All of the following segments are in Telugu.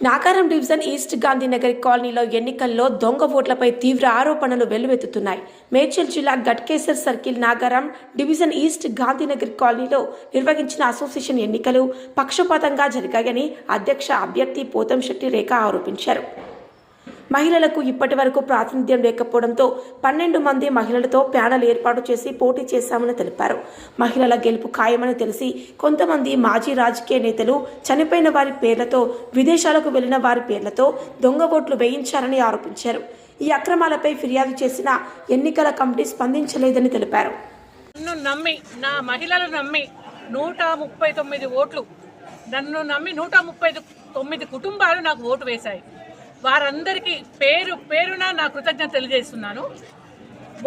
నాగారం డివిజన్ ఈస్ట్ గాంధీనగర్ కాలనీలో ఎన్నికల్లో దొంగ ఓట్లపై తీవ్ర ఆరోపణలు వెల్లువెత్తుతున్నాయి. మేడ్చల్ జిల్లా Ghatkesar circle Nagaram division east Gandhinagar కాలనీలో నిర్వహించిన అసోసియేషన్ ఎన్నికలు పక్షపాతంగా జరిగాయని అధ్యక్ష అభ్యర్థి పోతంశెట్టి రేఖ ఆరోపించారు. మహిళలకు ఇప్పటి వరకు ప్రాతినిధ్యం లేకపోవడంతో పన్నెండు మంది మహిళలతో ప్యానెల్ ఏర్పాటు చేసి పోటీ చేశామని తెలిపారు. మహిళల గెలుపు ఖాయమని తెలిసి కొంతమంది మాజీ రాజకీయ నేతలు చనిపోయిన వారి పేర్లతో విదేశాలకు వెళ్ళిన వారి పేర్లతో దొంగ ఓట్లు వేయించారని ఆరోపించారు. ఈ అక్రమాలపై ఫిర్యాదు చేసిన ఎన్నికల కమిటీ స్పందించలేదని తెలిపారు. నన్ను నమ్మి నా మహిళలు నమ్మి నూట ముప్పై తొమ్మిది ఓట్లు నన్ను నమ్మి నూట ముప్పై తొమ్మిది కుటుంబాలు నాకు ఓటు వేశాయి. వారందరికీ పేరు పేరున నా కృతజ్ఞత తెలియజేస్తున్నాను.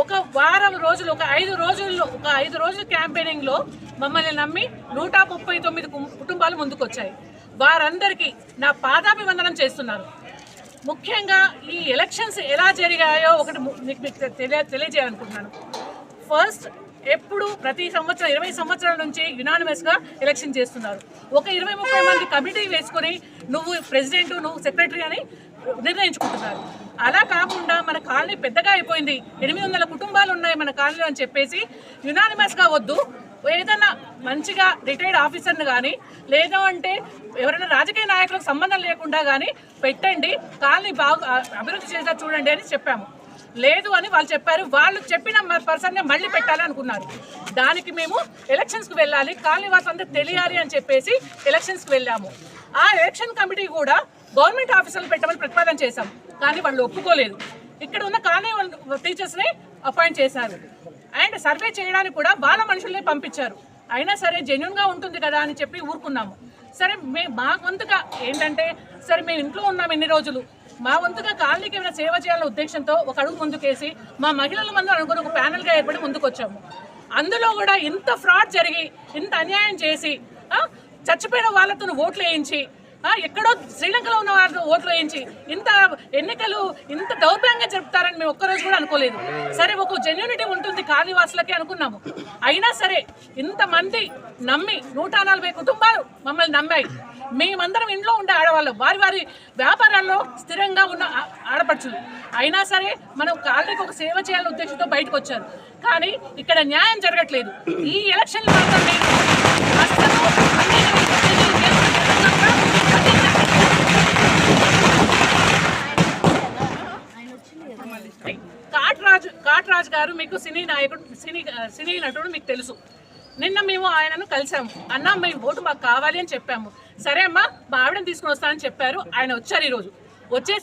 ఒక వారం రోజులు ఒక ఐదు రోజుల్లో ఒక ఐదు రోజుల క్యాంపెయినింగ్లో మమ్మల్ని నమ్మి నూట ముప్పై తొమ్మిది కుటుంబాలు ముందుకొచ్చాయి. వారందరికీ నా పాదాభివందనం చేస్తున్నారు ముఖ్యంగా ఈ ఎలక్షన్స్ ఎలా జరిగాయో ఒకటి మీకు తెలియ తెలియజేయాలనుకుంటున్నాను. ఫస్ట్ ఎప్పుడు ప్రతి సంవత్సరం ఇరవై సంవత్సరాల నుంచి యునానిమస్గా ఎలక్షన్ చేస్తున్నారు. ఒక ఇరవై ముప్పై మంది కమిటీ వేసుకొని నువ్వు ప్రెసిడెంట్ నువ్వు సెక్రటరీ అని నిర్ణయించుకుంటున్నారు. అలా కాకుండా మన కాలనీ పెద్దగా అయిపోయింది. ఎనిమిది వందల కుటుంబాలు ఉన్నాయి మన కాలనీలో అని చెప్పేసి యునానిమస్గా వద్దు. ఏదైనా మంచిగా రిటైర్డ్ ఆఫీసర్ని కానీ లేదా అంటే ఎవరైనా రాజకీయ నాయకులకు సంబంధం లేకుండా కానీ పెట్టండి. కాలనీ బాగా అభివృద్ధి చేసేలా చూడండి అని చెప్పాము. లేదు అని వాళ్ళు చెప్పారు. వాళ్ళు చెప్పిన పర్సన్ మళ్ళీ పెట్టాలి అనుకున్నారు. దానికి మేము ఎలక్షన్స్కి వెళ్ళాలి. కాలనీ వాళ్ళందరూ తెలియాలి అని చెప్పేసి ఎలక్షన్స్కి వెళ్ళాము. ఆ ఎలక్షన్ కమిటీ కూడా గవర్నమెంట్ ఆఫీసర్లు పెట్టమని ప్రతిపాదన చేశాం. కానీ వాళ్ళు ఒప్పుకోలేదు. ఇక్కడ ఉన్న కాలనీ టీచర్స్ని అపాయింట్ చేశారు. అండ్ సర్వే చేయడానికి కూడా వాళ్ళ మనుషుల్ని పంపించారు. అయినా సరే జెన్యున్గా ఉంటుంది కదా అని చెప్పి ఊరుకున్నాము. సరే మే మా వంతుగా ఏంటంటే సరే మేము ఇంట్లో ఉన్నాం ఎన్ని రోజులు. మా వంతుగా కాలనీకి ఏమైనా సేవ చేయాలనే ఉద్దేశంతో ఒక అడుగు ముందుకేసి మా మహిళల మంది అనుకుని ఒక ప్యానల్గా ఏర్పడి ముందుకొచ్చాము. అందులో కూడా ఇంత ఫ్రాడ్ జరిగి ఇంత అన్యాయం చేసి చచ్చిపోయిన వాళ్ళతో ఓట్లు వేయించి ఎక్కడో శ్రీలంకలో ఉన్న వాళ్ళతో ఓట్లు వేయించి ఇంత ఎన్నికలు ఇంత దౌర్భ్యంగా జరుపుతారని మేము ఒక్కరోజు కూడా అనుకోలేదు. సరే ఒక జెన్యూనిటీ ఉంటుంది కాళీవాసులకి అనుకున్నాము. అయినా సరే ఇంతమంది నమ్మి నూట నలభై కుటుంబాలు మమ్మల్ని నమ్మాయి. మేమందరం ఇంట్లో ఉండే ఆడవాళ్ళు. వారి వారి వ్యాపారాల్లో స్థిరంగా ఉన్న ఆ- ఆడపడుచులు. అయినా సరే మనం కాళ్ళకి ఒక సేవ చేయాలనే ఉద్దేశంతో బయటకు వచ్చారు. కానీ ఇక్కడ న్యాయం జరగట్లేదు. ఈ ఎలక్షన్లు మాత్రం కాట్రాజ్ అస్సలు గారు మీకు సినీ నాయకుడు సినీ సినీ నటుడు మీకు తెలుసు. నిన్న మేము ఆయనను కలిసాము. అన్న మేము ఓటు మాకు కావాలి అని చెప్పాము. సరే అమ్మా మా ఆవిడని తీసుకుని వస్తానని చెప్పారు. ఆయన వచ్చారు ఈరోజు. వచ్చేసి